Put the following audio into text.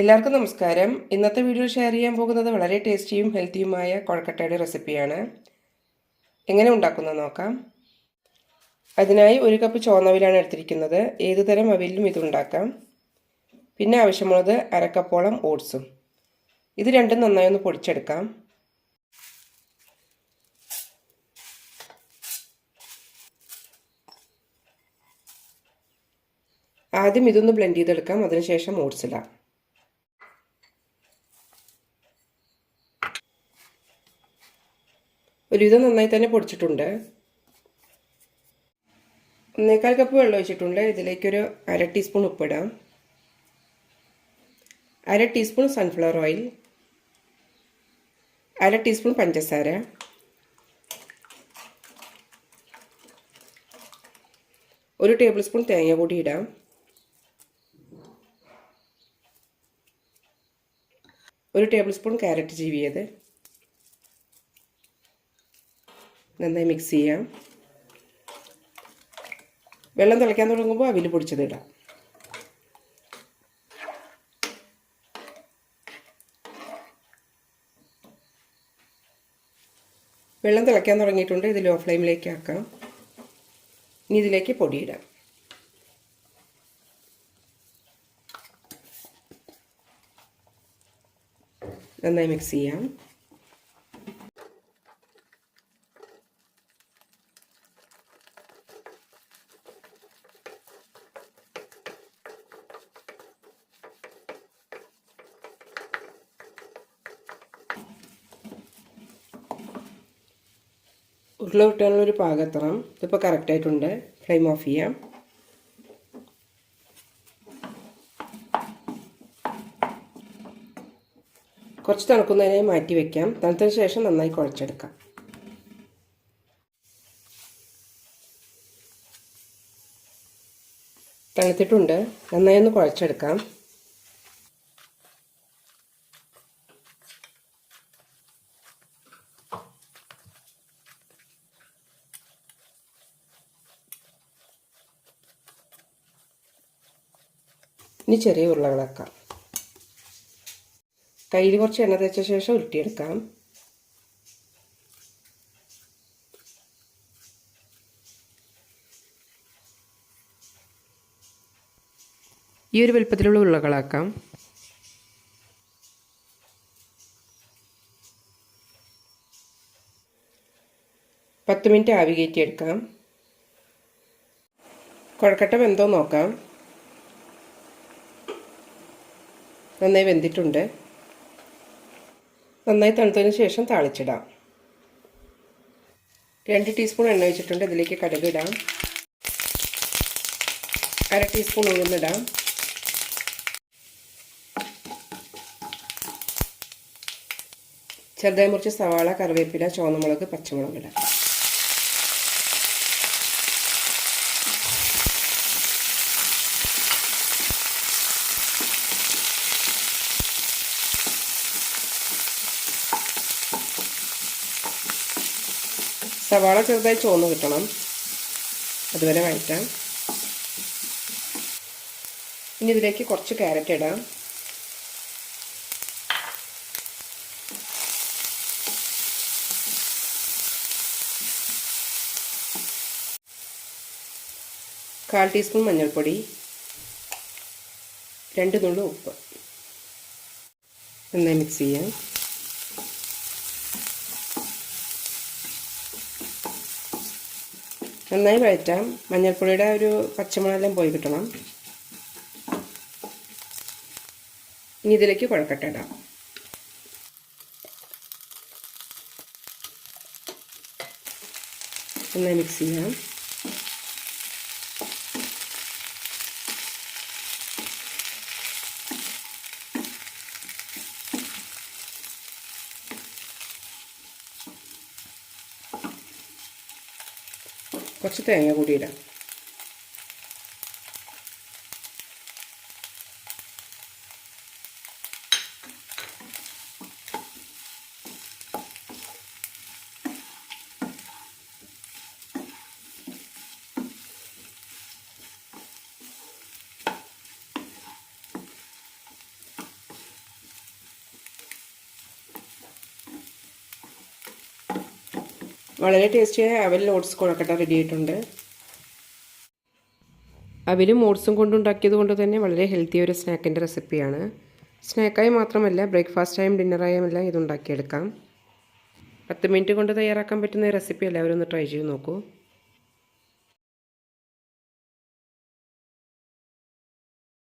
എല്ലാവർക്കും നമസ്കാരം. ഇന്നത്തെ വീഡിയോയിൽ ഷെയർ ചെയ്യാൻ പോകുന്നത് വളരെ ടേസ്റ്റിയും ഹെൽത്തിയുമായ കൊഴക്കട്ടയുടെ റെസിപ്പിയാണ് എങ്ങനെ ഉണ്ടാക്കുന്നത് നോക്കാം. അതിനായി ഒരു കപ്പ് ചോന്നവിലാണ് എടുത്തിരിക്കുന്നത്. ഏത് തരം അവിലും ഇതുണ്ടാക്കാം പിന്നെ ആവശ്യമുള്ളത് അരക്കപ്പോളം ഓട്സും ഇത് രണ്ടും നന്നായി ഒന്ന് പൊടിച്ചെടുക്കാം. ആദ്യം ഇതൊന്ന് ബ്ലെൻഡ് ചെയ്തെടുക്കാം. അതിനുശേഷം ഓട്സ് ഒരുവിധം നന്നായി തന്നെ പൊടിച്ചിട്ടുണ്ട്. ഒന്നേക്കാൽ കപ്പ് വെള്ളം ഒഴിച്ചിട്ടുണ്ട്. ഇതിലേക്കൊരു അര ടീസ്പൂൺ ഉപ്പിടാം. അര ടീസ്പൂൺ സൺഫ്ലവർ ഓയിൽ അര ടീസ്പൂൺ പഞ്ചസാര. ഒരു ടേബിൾ സ്പൂൺ തേങ്ങ കൂടി ഇടാം. ഒരു ടേബിൾ സ്പൂൺ ക്യാരറ്റ് ചീവിയത് നന്നായി മിക്സ് ചെയ്യാം. വെള്ളം തിളയ്ക്കാൻ തുടങ്ങുമ്പോൾ അവിൽ പൊടിച്ചത് ഇടാം. വെള്ളം തിളയ്ക്കാൻ തുടങ്ങിയിട്ടുണ്ട്. ഇത് ലോ ഫ്ലെയിമിലേക്ക് ആക്കാം. ഇനി ഇതിലേക്ക് പൊടിയിടാം. നന്നായി മിക്സ് ചെയ്യാം. ഉരുള കിട്ടാനുള്ള ഒരു പാകത്തണം ഇതിപ്പോൾ കറക്റ്റായിട്ടുണ്ട് ഫ്ലെയിം ഓഫ് ചെയ്യാം. കുറച്ച് തണുക്കുന്നതിനായി മാറ്റി വയ്ക്കാം തണുത്തതിന് ശേഷം നന്നായി കുഴച്ചെടുക്കാം. തണുത്തിട്ടുണ്ട്. നന്നായി ഒന്ന് കുഴച്ചെടുക്കാം. ഇനി ചെറിയ ഉരുളകളാക്കാം കയ്യിൽ കുറച്ച് എണ്ണ തേച്ച ശേഷം ഉരുട്ടിയെടുക്കാം. ഈ ഒരു വലുപ്പത്തിലുള്ള ഉരുളകളാക്കാം. പത്ത് മിനിറ്റ് ആവി കയറ്റിയെടുക്കാം കുഴക്കട്ട വെന്തോ നോക്കാം. നന്നായി വെന്തിട്ടുണ്ട്. നന്നായി തണുത്തതിന് ശേഷം താളിച്ചിടാം. രണ്ട് ടീസ്പൂൺ എണ്ണ ഒഴിച്ചിട്ടുണ്ട്. ഇതിലേക്ക് കടുക് അര ടീസ്പൂൺ ഉഴുന്നിടാം ചെറുതായി മുറിച്ച് സവാള കറിവേപ്പില ചുവന്നമുളക് പച്ചമുളക് ഇടാം. സവാള ചെറുതായി ചുവന്ന് കിട്ടണം. അതുവരെ വഴറ്റാം. ഇനി ഇതിലേക്ക് കുറച്ച് ക്യാരറ്റ് ഇടാം. കാൽ ടീസ്പൂൺ മഞ്ഞൾപ്പൊടി. രണ്ട് നുള്ളു ഉപ്പ്. നന്നായി മിക്സ് ചെയ്യാം. നന്നായി വഴറ്റാം. മഞ്ഞൾപ്പൊടിയുടെ ഒരു പച്ചമുളകെല്ലാം പോയി കിട്ടണം. ഇനി ഇതിലേക്ക് കുഴക്കട്ട ഇടാം. നന്നായി മിക്സ് ചെയ്യാം. കുറച്ച് തേങ്ങ കൂടി ഇടാം. വളരെ ടേസ്റ്റിയായ അവൽ ഓട്സ് കൊഴക്കട്ട റെഡി ആയിട്ടുണ്ട്. അവലും ഓട്സും കൊണ്ടുണ്ടാക്കിയത് കൊണ്ട് തന്നെ വളരെ ഹെൽത്തി ഒരു സ്നാക്കിന്റെ റെസിപ്പിയാണ് സ്നാക്കായി മാത്രമല്ല ബ്രേക്ക്ഫാസ്റ്റായും ഡിന്നറായും എല്ലാം ഇതുണ്ടാക്കിയെടുക്കാം. പത്ത് മിനിറ്റ് കൊണ്ട് തയ്യാറാക്കാൻ പറ്റുന്ന റെസിപ്പി എല്ലാവരും ഒന്ന് ട്രൈ ചെയ്ത് നോക്കൂ.